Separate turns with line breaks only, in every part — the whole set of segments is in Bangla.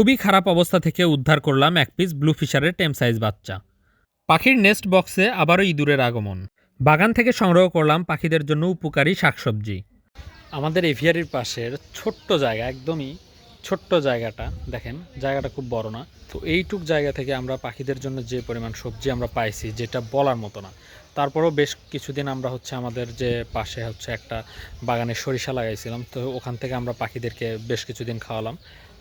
খুবই খারাপ অবস্থা থেকে উদ্ধার করলাম এক পিস ব্লু ফিশারের টেম সাইজ বাচ্চা। পাখির নেস্ট বক্সে আবারও ইঁদুরের আগমন। বাগান থেকে সংগ্রহ করলাম পাখিদের জন্য উপকারী শাকসবজি। আমাদের এভিয়ারির পাশের ছোট্ট জায়গা, একদমই ছোট্ট জায়গাটা, দেখেন, জায়গাটা খুব বড় না। তো এইটুক জায়গা থেকে আমরা পাখিদের জন্য যে পরিমাণ সবজি আমরা পাইছি, যেটা বলার মতো না। তারপরেও বেশ কিছুদিন আমরা হচ্ছে আমাদের যে পাশে হচ্ছে একটা বাগানে সরিষা লাগাইছিলাম, তো ওখান থেকে আমরা পাখিদেরকে বেশ কিছুদিন খাওয়ালাম।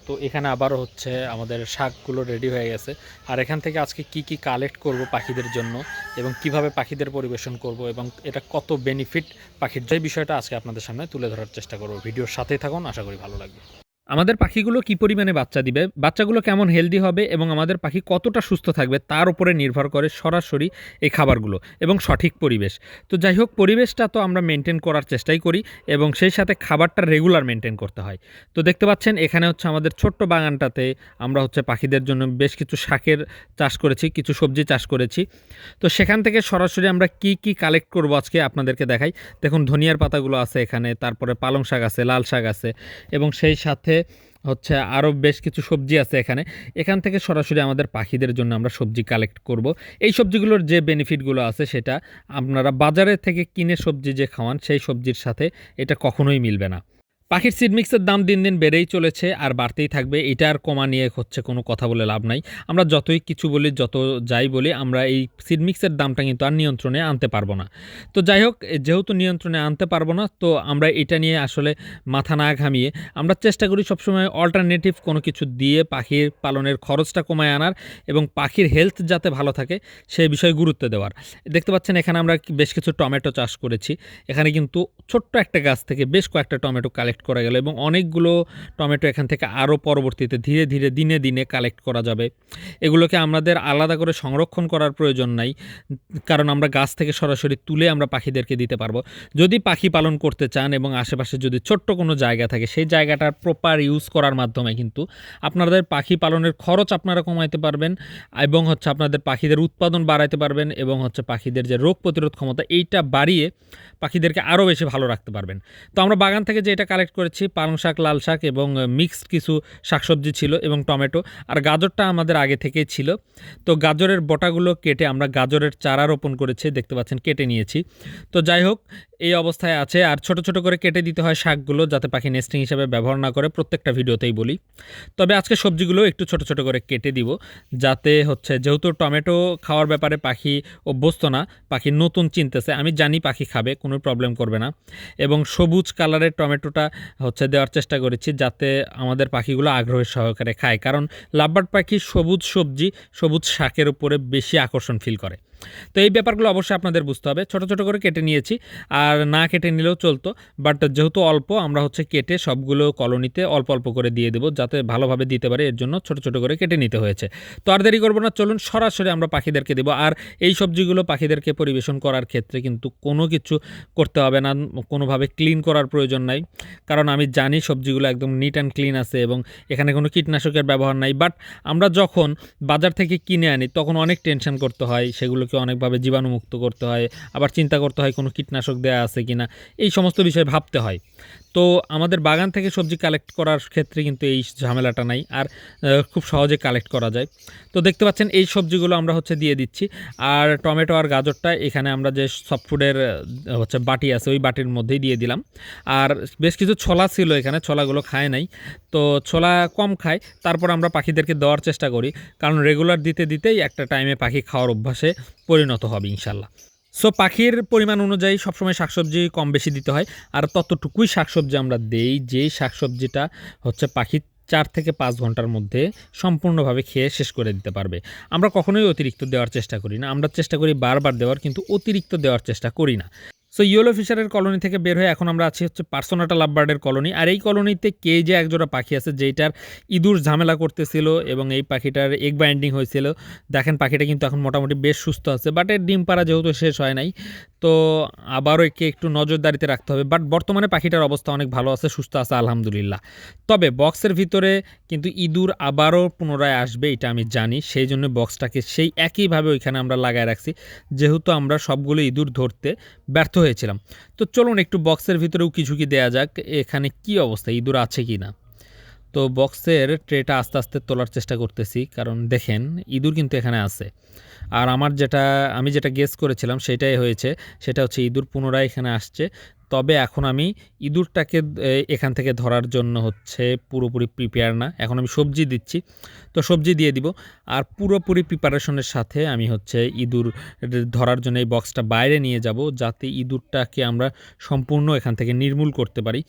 তো এখানে আবারও হচ্ছে আমাদের শাকগুলো রেডি হয়ে গেছে। আর এখান থেকে আজকে কি কি কালেক্ট করব পাখিদের জন্য এবং কীভাবে পাখিদের পরিবেশন করব এবং এটা কত বেনিফিট পাখির, যে বিষয়টা আজকে আপনাদের সামনে তুলে ধরার চেষ্টা করব। ভিডিওর সাথেই থাকুন, আশা করি ভালো লাগবে। আমাদের পাখিগুলো কি পরিমাণে বাচ্চা দিবে? বাচ্চাগুলো কেমন হেলদি হবে এবং আমাদের পাখি কতটা সুস্থ থাকবে তার উপরে নির্ভর করে সরাসরি এই খাবারগুলো এবং সঠিক পরিবেশ। তো যাই হোক, পরিবেশটা তো আমরা মেনটেন করার চেষ্টাই করি এবং সেই সাথে খাবারটা রেগুলার মেনটেন করতে হয়। তো দেখতে পাচ্ছেন, এখানে হচ্ছে আমাদের ছোট্ট বাগানটাতে আমরা হচ্ছে পাখিদের জন্য বেশ কিছু শাকের চাষ করেছি, কিছু সবজি চাষ করেছি। তো সেখান থেকে সরাসরি আমরা কি কি কালেক্ট করব আজকে আপনাদেরকে দেখাই। দেখুন, ধনিয়ার পাতাগুলো আছে এখানে, তারপরে পালং শাক আছে, লাল শাক আছে এবং সেই সাথে হচ্ছে আরও বেশ কিছু সবজি আছে এখানে। এখান থেকে সরাসরি আমাদের পাখিদের জন্য আমরা সবজি কালেক্ট করব। এই সবজিগুলোর যে বেনিফিটগুলো আছে সেটা আপনারা বাজারে থেকে কিনে সবজি যে খাওয়ান, সেই সবজির সাথে এটা কখনোই মিলবে না। পাখির সিড মিক্সের দাম দিন দিন বেড়েই চলেছে আর বাড়তেই থাকবে। এটা আর কমা নিয়ে হচ্ছে কোনো কথা বলে লাভ নাই। আমরা যতই কিছু বলি, যত যাই বলি, আমরা এই সিড মিক্সের দামটা কিন্তু আর নিয়ন্ত্রণে আনতে পারব না। তো যাই হোক, যেহেতু নিয়ন্ত্রণে আনতে পারব না, তো আমরা এটা নিয়ে আসলে মাথা না ঘামিয়ে আমরা চেষ্টা করি সবসময় অল্টারনেটিভ কোনো কিছু দিয়ে পাখির পালনের খরচটা কমায় আনার এবং পাখির হেলথ যাতে ভালো থাকে সেই বিষয়ে গুরুত্ব দেওয়ার। দেখতে পাচ্ছেন এখানে আমরা বেশ কিছু টমেটো চাষ করেছি। এখানে কিন্তু ছোট্ট একটা গাছ থেকে বেশ কয়েকটা টমেটো কালেক্ট করা গেল এবং অনেকগুলো টমেটো এখান থেকে আরও পরবর্তীতে ধীরে ধীরে দিনে দিনে কালেক্ট করা যাবে। এগুলোকে আমাদের আলাদা করে সংরক্ষণ করার প্রয়োজন নাই, কারণ আমরা গাছ থেকে সরাসরি তুলে আমরা পাখিদেরকে দিতে পারব। যদি পাখি পালন করতে চান এবং আশেপাশে যদি ছোট্ট কোনো জায়গা থাকে, সেই জায়গাটার প্রপার ইউজ করার মাধ্যমে কিন্তু আপনাদের পাখি পালনের খরচ আপনারা কমাইতে পারবেন এবং হচ্ছে আপনাদের পাখিদের উৎপাদন বাড়াইতে পারবেন এবং হচ্ছে পাখিদের যে রোগ প্রতিরোধ ক্ষমতা, এইটা বাড়িয়ে পাখিদেরকে আরও বেশি ভালো রাখতে পারবেন। তো আমরা বাগান থেকে যে এটা কালেক্ট করেছি পালং শাক, লাল শাক এবং মিক্সড কিছু শাকসবজি ছিল এবং টমেটো। আর গাজরটা আমাদের আগে থেকেই ছিল। তো গাজরের বটাগুলো কেটে আমরা গাজরের চারা রোপণ করেছি, দেখতে পাচ্ছেন, কেটে নিয়েছি। তো যাই হোক এই অবস্থায় আছে। আর ছোট ছোট করে কেটে দিতে হয় শাকগুলো যাতে পাখি নেস্টিং হিসেবে ব্যবহার না করে। প্রত্যেকটা ভিডিওতেই বলি। তবে আজকে সবজিগুলো একটু ছোট ছোট করে কেটে দিব। যাতে হচ্ছে যেহেতু টমেটো খাওয়ার ব্যাপারে পাখি অভ্যস্ত না, পাখি নতুন চিনতেছে, আমি জানি পাখি খাবে, কোনো প্রবলেম করবে না। এবং সবুজ কালারের টমেটোটা হচ্ছে দেওয়ার চেষ্টা করেছি যাতে আমাদের পাখিগুলো আগ্রহের সহকারে খায়। কারণ লাভবার্ড পাখি সবুজ সবজি, সবুজ শাকের উপরে বেশি আকর্ষণ ফিল করে। তো এই ব্যাপারগুলো অবশ্যই আপনাদের বুঝতে হবে। ছোট ছোট করে কেটে নিয়েছি, আর না কেটে নিলেও চলতো, বাট যেহেতু অল্প, আমরা হচ্ছে কেটে সবগুলো কলোনিতে অল্প অল্প করে দিয়ে দেবো, যাতে ভালোভাবে দিতে পারে, এর জন্য ছোট ছোট করে কেটে নিতে হয়েছে। তো আর দেরি করব না, চলুন সরাসরি আমরা পাখিদেরকে দেবো, আর এই সবজিগুলো পাখিদেরকে পরিবেশন করার ক্ষেত্রে কিন্তু কোনো কিছু করতে হবে না, কোনোভাবে ক্লিন করার প্রয়োজন নাই, কারণ আমি জানি সবজিগুলো একদম নিট অ্যান্ড ক্লিন আছে এবং এখানে কোনো কীটনাশকের ব্যবহার নাই, বাট আমরা যখন বাজার থেকে কিনে আনি, তখন অনেক টেনশন করতে হয় সেগুলোকে অনেকভাবে জীবাণুমুক্ত করতে হয়, আবার চিন্তা করতে হয় কোনো কীটনাশক দেওয়া আছে কি না এই সমস্ত বিষয়ে ভাবতে হয়। তো আমাদের বাগান থেকে সবজি কালেক্ট করার ক্ষেত্রে কিন্তু এই ঝামেলাটা নাই, আর খুব সহজে কালেক্ট করা যায়। তো দেখতে পাচ্ছেন এই সবজিগুলো আমরা হচ্ছে দিয়ে দিচ্ছি, আর টমেটো আর গাজরটা এখানে আমরা যে সফটফুডের হচ্ছে বাটি আছে ওই বাটির মধ্যেই দিয়ে দিলাম। আর বেশ কিছু ছোলা ছিল এখানে, ছোলাগুলো খায় নাই। তো ছোলা কম খায়, তারপর আমরা পাখিদেরকে দেওয়ার চেষ্টা করি, কারণ রেগুলার দিতে দিতেই একটা টাইমে পাখি খাওয়ার অভ্যাসে পরিণত হবে ইনশাল্লাহ। সো পাখির পরিমাণ অনুযায়ী সবসময় শাকসবজি কম বেশি দিতে হয়। আর ততটুকুই শাকসবজি আমরা দেই যেই শাকসবজিটা হচ্ছে পাখির চার থেকে পাঁচ ঘণ্টার মধ্যে সম্পূর্ণভাবে খেয়ে শেষ করে দিতে পারবে। আমরা কখনোই অতিরিক্ত দেওয়ার চেষ্টা করি না। আমরা চেষ্টা করি বারবার দেওয়ার, কিন্তু অতিরিক্ত দেওয়ার চেষ্টা করি না। সো ইয়েলো ফিশারের কলোনি থেকে বের হয়ে এখন আমরা আছি হচ্ছে পার্সোনাটা লাভবার্ডের কলোনি আর এই কলোনিতে কে যে একজোড়া পাখি আছে, যেইটার ইঁদুর ঝামেলা করতেছিল এবং এই পাখিটার এগ বাইন্ডিং হয়েছিল, দেখেন পাখিটা কিন্তু এখন মোটামুটি বেশ সুস্থ আছে বাট এর ডিম পাড়া যেহেতু শেষ হয় নাই, তো আবারও একে একটু নজরদারিতে রাখতে হবে। বাট বর্তমানে পাখিটার অবস্থা অনেক ভালো আছে, সুস্থ আছে, আলহামদুলিল্লাহ। তবে বক্সের ভিতরে কিন্তু ইঁদুর আবারও পুনরায় আসবে, এটা আমি জানি, সেই জন্য বক্সটাকে সেই একইভাবে ওইখানে আমরা লাগায় রাখছি, যেহেতু আমরা সবগুলো ইঁদুর ধরতে ব্যর্থ হয়েছিলাম। তো চলুন একটু বক্সের ভিতরেও কিছু কি দেয়া যাক, এখানে কি অবস্থা, ইঁদুর আছে কি না? তো বক্সের ট্রেটা আস্তে আস্তে তোলার চেষ্টা করতেছি, কারণ দেখেন, ইঁদুর কিন্তু এখানে আছে। আর আমার যেটা, আমি যেটা গেস করেছিলাম সেটাই হয়েছে, সেটা হচ্ছে ইঁদুর পুনরায় এখানে আসছে। তবে এখন আমি ইঁদুরটাকে এখান থেকে ধরার জন্য হচ্ছে পুরোপুরি প্রিপেয়ার না। এখন আমি সবজি দিচ্ছি। তো সবজি দিয়ে দিব। আর পুরোপুরি প্রিপারেশনের সাথে আমি হচ্ছে ইঁদুর ধরার জন্য এই বক্সটা বাইরে নিয়ে যাব, যাতে ইঁদুরটাকে আমরা সম্পূর্ণ এখান থেকে নির্মূল করতে পারি।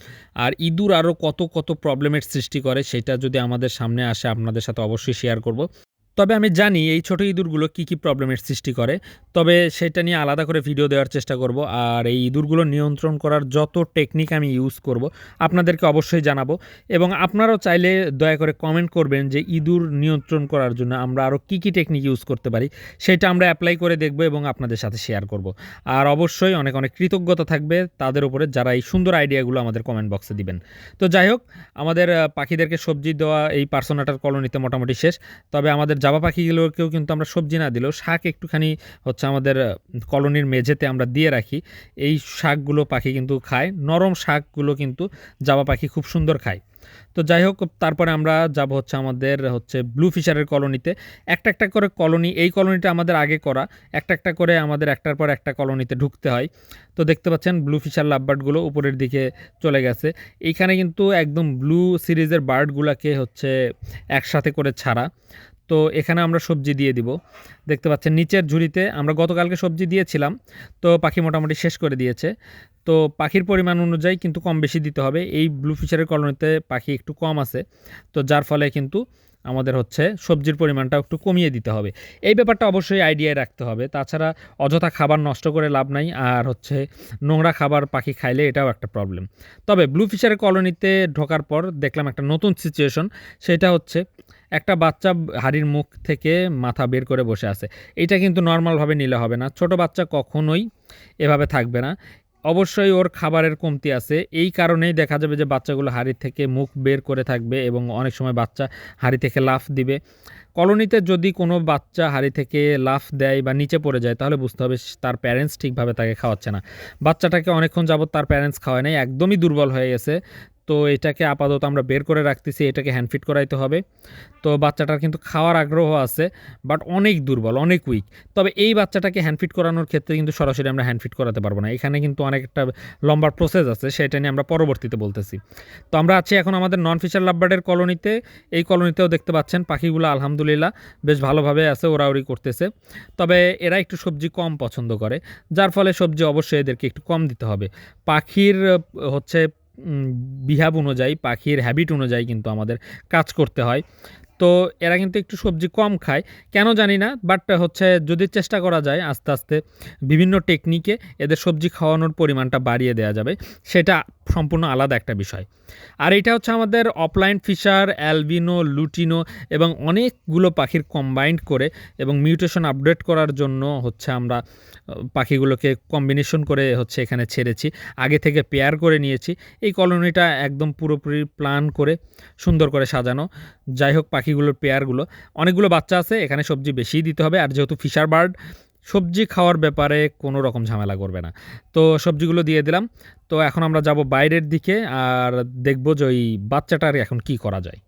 আর ইঁদুর আরও কত কত প্রবলেমের সৃষ্টি করে, সেটা যদি আমাদের সামনে আসে, আপনাদের সাথে অবশ্যই শেয়ার করব। তবে আমি জানি এই ছোট ইঁদুরগুলো কী কী প্রবলেমের সৃষ্টি করে। তবে সেটা নিয়ে আলাদা করে ভিডিও দেওয়ার চেষ্টা করব আর এই ইঁদুরগুলো নিয়ন্ত্রণ করার যত টেকনিক আমি ইউজ করব আপনাদেরকে অবশ্যই জানাব। এবং আপনারাও চাইলে দয়া করে কমেন্ট করবেন যে ইঁদুর নিয়ন্ত্রণ করার জন্য আমরা আরও কী কী টেকনিক ইউজ করতে পারি, সেটা আমরা অ্যাপ্লাই করে দেখব এবং আপনাদের সাথে শেয়ার করব। আর অবশ্যই অনেক অনেক কৃতজ্ঞতা থাকবে তাদের উপরে যারা এই সুন্দর আইডিয়াগুলো আমাদের কমেন্ট বক্সে দিবেন। তো যাই হোক, আমাদের পাখিদেরকে সবজি দেওয়া, এই পার্সোনাটার কলোনিতে মোটামুটি শেষ। তবে আমাদের জাবা পাখিগুলোকেও কিন্তু আমরা সবজি না দিলেও শাক একটুখানি হচ্ছে আমাদের কলোনির মেঝেতে আমরা দিয়ে রাখি। এই শাকগুলো পাখি কিন্তু খায়, নরম শাকগুলো কিন্তু জাবা পাখি খুব সুন্দর খায়। তো যাই হোক, তারপরে আমরা যাব হচ্ছে আমাদের হচ্ছে ব্লু ফিশারের কলোনিতে। একটা একটা করে কলোনি, এই কলোনিটা আমাদের আগে করা। একটা একটা করে আমাদের একটার পর একটা কলোনিতে ঢুকতে হয়। তো দেখতে পাচ্ছেন ব্লু ফিশার লাভবার্ডগুলো উপরের দিকে চলে গেছে। এইখানে কিন্তু একদম ব্লু সিরিজের বার্ডগুলোকে হচ্ছে একসাথে করে ছাড়া। তো এখানে আমরা সবজি দিয়ে দিব। দেখতে পাচ্ছেন, নিচের ঝুড়িতে আমরা গতকালকে সবজি দিয়েছিলাম, তো পাখি মোটামুটি শেষ করে দিয়েছে। তো পাখির পরিমাণ অনুযায়ী কিন্তু কম বেশি দিতে হবে। এই ব্লু ফিশারের কলোনিতে পাখি একটু কম আছে, তো যার ফলে কিন্তু আমাদের হচ্ছে সবজির পরিমাণটা একটু কমিয়ে দিতে হবে। এই ব্যাপারটা অবশ্যই আইডিয়ায় রাখতে হবে। তাছাড়া অযথা খাবার নষ্ট করে লাভ নাই, আর হচ্ছে নোংরা খাবার পাখি খাইলে এটাও একটা প্রবলেম তবে ব্লু ফিশারের কলোনিতে ঢোকার পর দেখলাম একটা নতুন সিচুয়েশন সেটা হচ্ছে একটা বাচ্চা হাড়ির মুখ থেকে মাথা বের করে বসে আছে। এটা কিন্তু নর্মালভাবে নিলে হবে না। ছোট বাচ্চা কখনোই এভাবে থাকবে না। অবশ্যই ওর খাবারের কমতি আছে। এই কারণেই দেখা যাবে যে বাচ্চাগুলো হাড়ি থেকে মুখ বের করে থাকবে এবং অনেক সময় বাচ্চা হাড়ি থেকে লাফ দিবে। কলোনিতে যদি কোনো বাচ্চা হাড়ি থেকে লাফ দেয় বা নিচে পড়ে যায়, তাহলে বুঝতে হবে তার প্যারেন্টস ঠিকভাবে তাকে খাওয়াচ্ছে না। বাচ্চাটাকে অনেকক্ষণ যাবত তার প্যারেন্টস খাওয়ায় নাই, একদমই দুর্বল হয়ে গেছে। তো এটাকে আপাতত আমরা বের করে রাখতেছি, এটাকে হ্যান্ডফিট করাইতে হবে। তো বাচ্চাটার কিন্তু খাওয়ার আগ্রহ আছে বাট অনেক দুর্বল, অনেক উইক তবে এই বাচ্চাটাকে হ্যান্ডফিট করানোর ক্ষেত্রে কিন্তু সরাসরি আমরা হ্যান্ডফিট করাতে পারব না। এখানে কিন্তু অনেকটা লম্বা প্রসেস আছে, সেটা নিয়ে আমরা পরবর্তীতে বলতেছি। তো আমরা আছি এখন আমাদের নন ফিশার লাভবার্ডের কলোনিতে। এই কলোনিতেও দেখতে পাচ্ছেন পাখিগুলো আলহামদুলিল্লাহ বেশ ভালোভাবে আছে ওরাউরি করতেছে। তবে এরা একটু সবজি কম পছন্দ করে, যার ফলে সবজি অবশ্যই এদেরকে একটু কম দিতে হবে। পাখির, হচ্ছে বিহাব অনুযায়ী, পাখির হ্যাবিট অনুযায়ী কিন্তু আমাদের কাজ করতে হয়। তো এরা কিন্তু একটু সবজি কম খায়, কেন জানি না বাট হচ্ছে যদি চেষ্টা করা যায় আস্তে আস্তে বিভিন্ন টেকনিকে এদের সবজি খাওয়ানোর পরিমাণটা বাড়িয়ে দেওয়া যাবে। সেটা সম্পূর্ণ আলাদা একটা বিষয়। আর এটা হচ্ছে আমাদের অফলাইন ফিশার অ্যালবিনো লুটিনো এবং অনেকগুলো পাখির কম্বাইন্ড করে এবং মিউটেশন আপডেট করার জন্য হচ্ছে আমরা পাখিগুলোকে কম্বিনেশন করে হচ্ছে এখানে ছেড়েছি। আগে থেকে পেয়ার করে নিয়েছি। এই কলোনিটা একদম পুরোপুরি প্ল্যান করে সুন্দর করে সাজানো। যাই হোক, পাখিগুলোর পেয়ারগুলো অনেকগুলো বাচ্চা আছে, এখানে সবজি বেশিই দিতে হবে। আর যেহেতু ফিশার বার্ড সবজি খাওয়ার ব্যাপারে কোনো রকম ঝামেলা করবে না। তো সবজিগুলো দিয়ে দিলাম। তো এখন আমরা যাব বাইরের দিকে আর দেখব যে ওই বাচ্চাটার এখন কি করা যায়।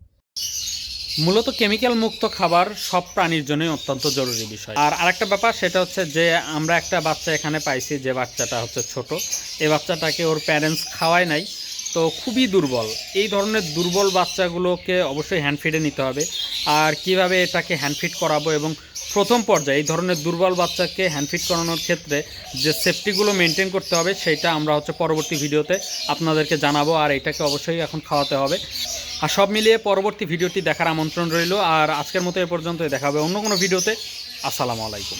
মূলত কেমিক্যাল মুক্ত খাবার সব প্রাণীর জন্যই অত্যন্ত জরুরি বিষয়। আর আরেকটা ব্যাপার, সেটা হচ্ছে যে আমরা একটা বাচ্চা এখানে পাইছি যে বাচ্চাটা হচ্ছে ছোট। এই বাচ্চাটাকে ওর প্যারেন্টস খাওয়ায় নাই। তো খুবই দুর্বল। এই ধরনের দুর্বল বাচ্চাগুলোকে অবশ্যই হ্যান্ডফিডে নিতে হবে। আর কীভাবে এটাকে হ্যান্ডফিট করাবো এবং প্রথম পর্যায়ে এই ধরনের দুর্বল বাচ্চাকে হ্যান্ডফিট করানোর ক্ষেত্রে যে সেফটিগুলো মেনটেন করতে হবে, সেটা আমরা হচ্ছে পরবর্তী ভিডিওতে আপনাদেরকে জানাব, আর এটাকে অবশ্যই এখন খাওয়াতে হবে। আর সব মিলিয়ে পরবর্তী ভিডিওটি দেখার আমন্ত্রণ রইল, আর আজকের মতো এ পর্যন্তই দেখাবে অন্য কোনো ভিডিওতে। আসসালামু আলাইকুম।